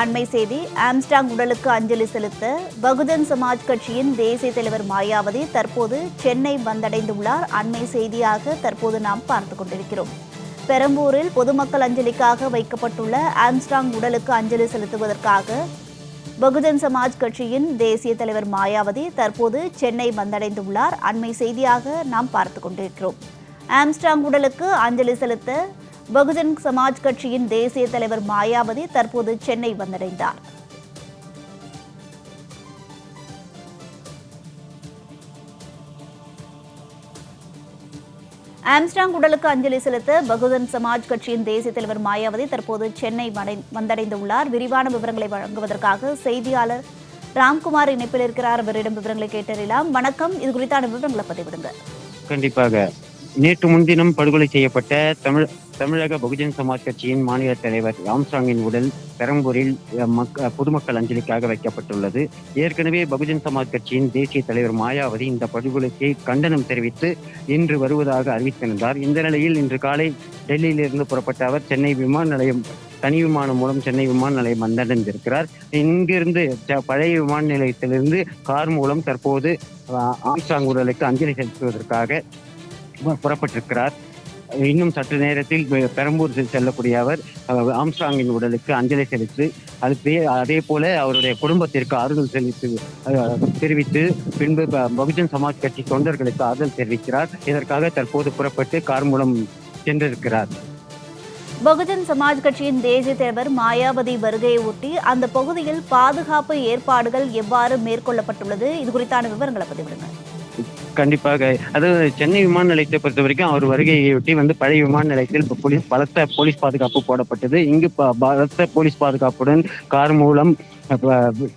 அண்மை செய்தி ஆம்ஸ்டாங் உடலுக்கு அஞ்சலி செலுத்த பகுஜன் சமாஜ் கட்சியின் தேசிய தலைவர் மாயாவதி தற்போது சென்னை வந்தடைந்துள்ளார். அண்மை செய்தியாக தற்போது நாம் பார்த்து கொண்டிருக்கிறோம். பெரம்பூரில் பொதுமக்கள் அஞ்சலிக்காக வைக்கப்பட்டுள்ள ஆம்ஸ்டாங் உடலுக்கு அஞ்சலி செலுத்துவதற்காக பகுஜன் சமாஜ் கட்சியின் தேசிய தலைவர் மாயாவதி தற்போது சென்னை வந்தடைந்துள்ளார். அண்மை செய்தியாக நாம் பார்த்து கொண்டிருக்கிறோம். ஆம்ஸ்டாங் உடலுக்கு அஞ்சலி செலுத்த பகுஜன் சமாஜ் கட்சியின் தேசிய தலைவர் மாயாவதி தற்போது சென்னை வந்தடைந்தார். ஆம்ஸ்டாங் உடலுக்கு அஞ்சலி செலுத்த பகுஜன் சமாஜ் கட்சியின் தேசிய தலைவர் மாயாவதி தற்போது சென்னை வந்தடைந்துள்ளார். விரிவான விவரங்களை வழங்குவதற்காக செய்தியாளர் ராம்குமார் இணைப்பில் இருக்கிறார். அவரிடம் விவரங்களை கேட்டறியலாம். வணக்கம். இது குறித்தான விவரங்களை பதிவிடுங்க கண்டிப்பாக. நேற்று முன்தினம் படுகொலை செய்யப்பட்ட தமிழ் தமிழக பகுஜன் சமாஜ் கட்சியின் மாநில தலைவர் ராம்சாங்கின் உடல் பெரம்பூரில் மக்க- பொதுமக்கள் அஞ்சலிக்காக வைக்கப்பட்டுள்ளது. ஏற்கனவே பகுஜன் சமாஜ் கட்சியின் தேசிய தலைவர் மாயாவதி இந்த படுகொலைக்கு கண்டனம் தெரிவித்து இன்று வருவதாக அறிவித்திருந்தார். இந்த நிலையில் இன்று காலை டெல்லியிலிருந்து புறப்பட்ட அவர் சென்னை விமான நிலையம் தனி விமானம் மூலம் சென்னை விமான நிலையம் வந்தடைந்திருக்கிறார். இங்கிருந்து பழைய விமான நிலையத்திலிருந்து கார் மூலம் தற்போது ஆம்சாங் உடலுக்கு அஞ்சலி செலுத்துவதற்காக புறப்பட்டிருக்கிறார். இன்னும் சற்று நேரத்தில் பெரம்பூர் செல்லக்கூடிய அவர் ஆம்ஸ்டாங்கின் ஆம்ஸ்ட்ராங்கின் உடலுக்கு அஞ்சலி செலுத்தி அது அதே போல அவருடைய குடும்பத்திற்கு ஆறுதல் செலுத்து தெரிவித்து பின்பு ப- பகுஜன் சமாஜ் கட்சி தொண்டர்களுக்கு ஆறுதல் தெரிவிக்கிறார். இதற்காக தற்போது புறப்பட்டு கார் மூலம் சென்றிருக்கிறார். பகுஜன் சமாஜ் கட்சியின் தேசிய தலைவர் மாயாவதி வருகையை ஒட்டி அந்த பகுதியில் பாதுகாப்பு ஏற்பாடுகள் எவ்வாறு மேற்கொள்ளப்பட்டுள்ளது? இது குறித்தான விவரங்களை பதிவிடுங்கள். கண்டிப்பாக. அதாவது சென்னை விமான நிலையத்தை பொறுத்த வரைக்கும் அவர் வருகையொட்டி வந்து பழைய விமான நிலையத்தில் இப்போ போலீஸ் பலத்த போலீஸ் பாதுகாப்பு போடப்பட்டது. இங்கு பலத்த போலீஸ் பாதுகாப்புடன் கார் மூலம்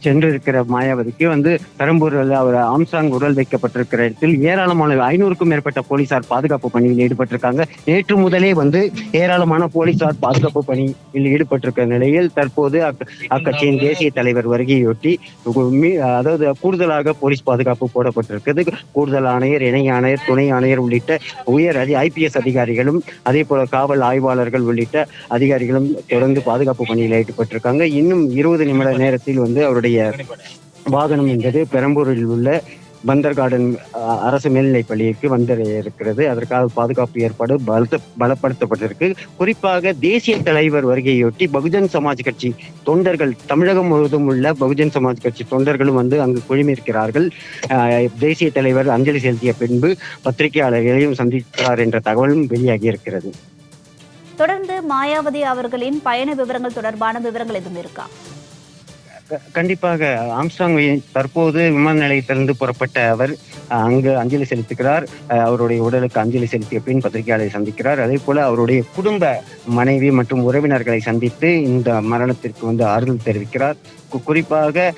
சென்றிருக்கிற மாயாவதிக்கு வந்து பெரம்பூரில் அவர் ஆம்சாங் உடல் வைக்கப்பட்டிருக்கிற இடத்தில் ஏராளமான ஐநூறுக்கும் மேற்பட்ட போலீசார் பாதுகாப்பு பணியில் ஈடுபட்டிருக்காங்க. நேற்று முதலே வந்து ஏராளமான போலீசார் பாதுகாப்பு பணியில் ஈடுபட்டிருக்கிற நிலையில் தற்போது அக்க- அக்கட்சியின் தேசிய தலைவர் வருகையொட்டி அதாவது கூடுதலாக போலீஸ் பாதுகாப்பு போடப்பட்டிருக்கிறது. கூடுதல் ஆணையர் இணை ஆணையர் துணை ஆணையர் உள்ளிட்ட உயர் அதி ஐபிஎஸ் அதிகாரிகளும் அதே போல காவல் ஆய்வாளர்கள் உள்ளிட்ட அதிகாரிகளும் தொடர்ந்து பாதுகாப்பு பணியில் ஈடுபட்டிருக்காங்க. இன்னும் இருபது நிமிட நேரத்தில் வந்து அவருடைய வாகனம் என்பது பெரம்பூரில் உள்ள பந்தர் கார்டன் அரசு மேல்நிலைப் பள்ளிக்கு வந்தடைய இருக்கிறது அதற்காக பாதுகாப்பு ஏற்பாடு பலத்த பலப்படுத்தப்பட்டிருக்கு. குறிப்பாக தேசிய தலைவர் வருகையொட்டி பகுஜன் சமாஜ் கட்சி தொண்டர்கள் தமிழகம் முழுவதும் உள்ள பகுஜன் சமாஜ் கட்சி தொண்டர்களும் வந்து அங்கு குழுமியிருக்கிறார்கள். தேசிய தலைவர் அஞ்சலி செலுத்திய பின்பு பத்திரிகையாளர்களையும் சந்தித்தார் என்ற தகவலும் வெளியாகி இருக்கிறது தொடர்ந்து மாயாவதி அவர்களின் பயண விவரங்கள் தொடர்பான விவரங்கள் எதுவும் இருக்கா? கண்டிப்பாக ஆம்ஸ்டாங் தற்போது விமான நிலையத்திலிருந்து புறப்பட்ட அவர் அங்கு அஞ்சலி செலுத்துகிறார். அவருடைய உடலுக்கு அஞ்சலி செலுத்திய பின் பத்திரிகையாளரை சந்திக்கிறார். அதே போல அவருடைய குடும்ப மனைவி மற்றும் உறவினர்களை சந்தித்து இந்த மரணத்திற்கு வந்து ஆறுதல் தெரிவிக்கிறார். கு- குறிப்பாக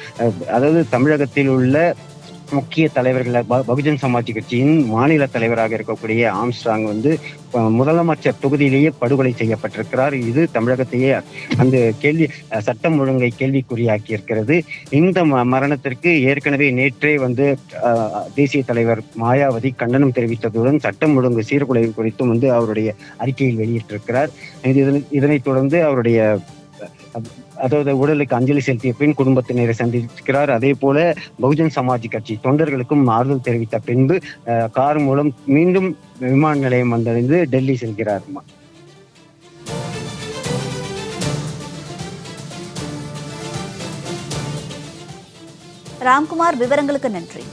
அதாவது தமிழகத்தில் உள்ள முக்கிய தலைவர்கள் பகுஜன் சமாஜ் கட்சியின் மாநில தலைவராக இருக்கக்கூடிய ஆம்ஸ்ட்ராங் வந்து முதலமைச்சர் தொகுதியிலேயே படுகொலை செய்யப்பட்டிருக்கிறார். இது தமிழகத்தையே அந்த கேள்வி சட்டம் ஒழுங்கை கேள்விக்குறியாக்கி இருக்கிறது இந்த ம- மரணத்திற்கு ஏற்கனவே நேற்றே வந்து தேசிய தலைவர் மாயாவதி கண்டனம் தெரிவித்ததுடன் சட்டம் ஒழுங்கு சீர்குலைவு குறித்தும் வந்து அவருடைய அறிக்கையில் வெளியிட்டிருக்கிறார். இது- இதனை- இதனைத் தொடர்ந்து அவருடைய அதாவது உடலுக்கு அஞ்சலி செலுத்திய பின் குடும்பத்தினரை சந்திக்கிறார். அதே போல பகுஜன் சமாஜ் கட்சி தொண்டர்களுக்கும் ஆறுதல் தெரிவித்த பின்பு அஹ், கார் மூலம் மீண்டும் விமான நிலையம் வந்தடைந்து டெல்லி செல்கிறார். ராம்குமார் விவரங்களுக்கு நன்றி.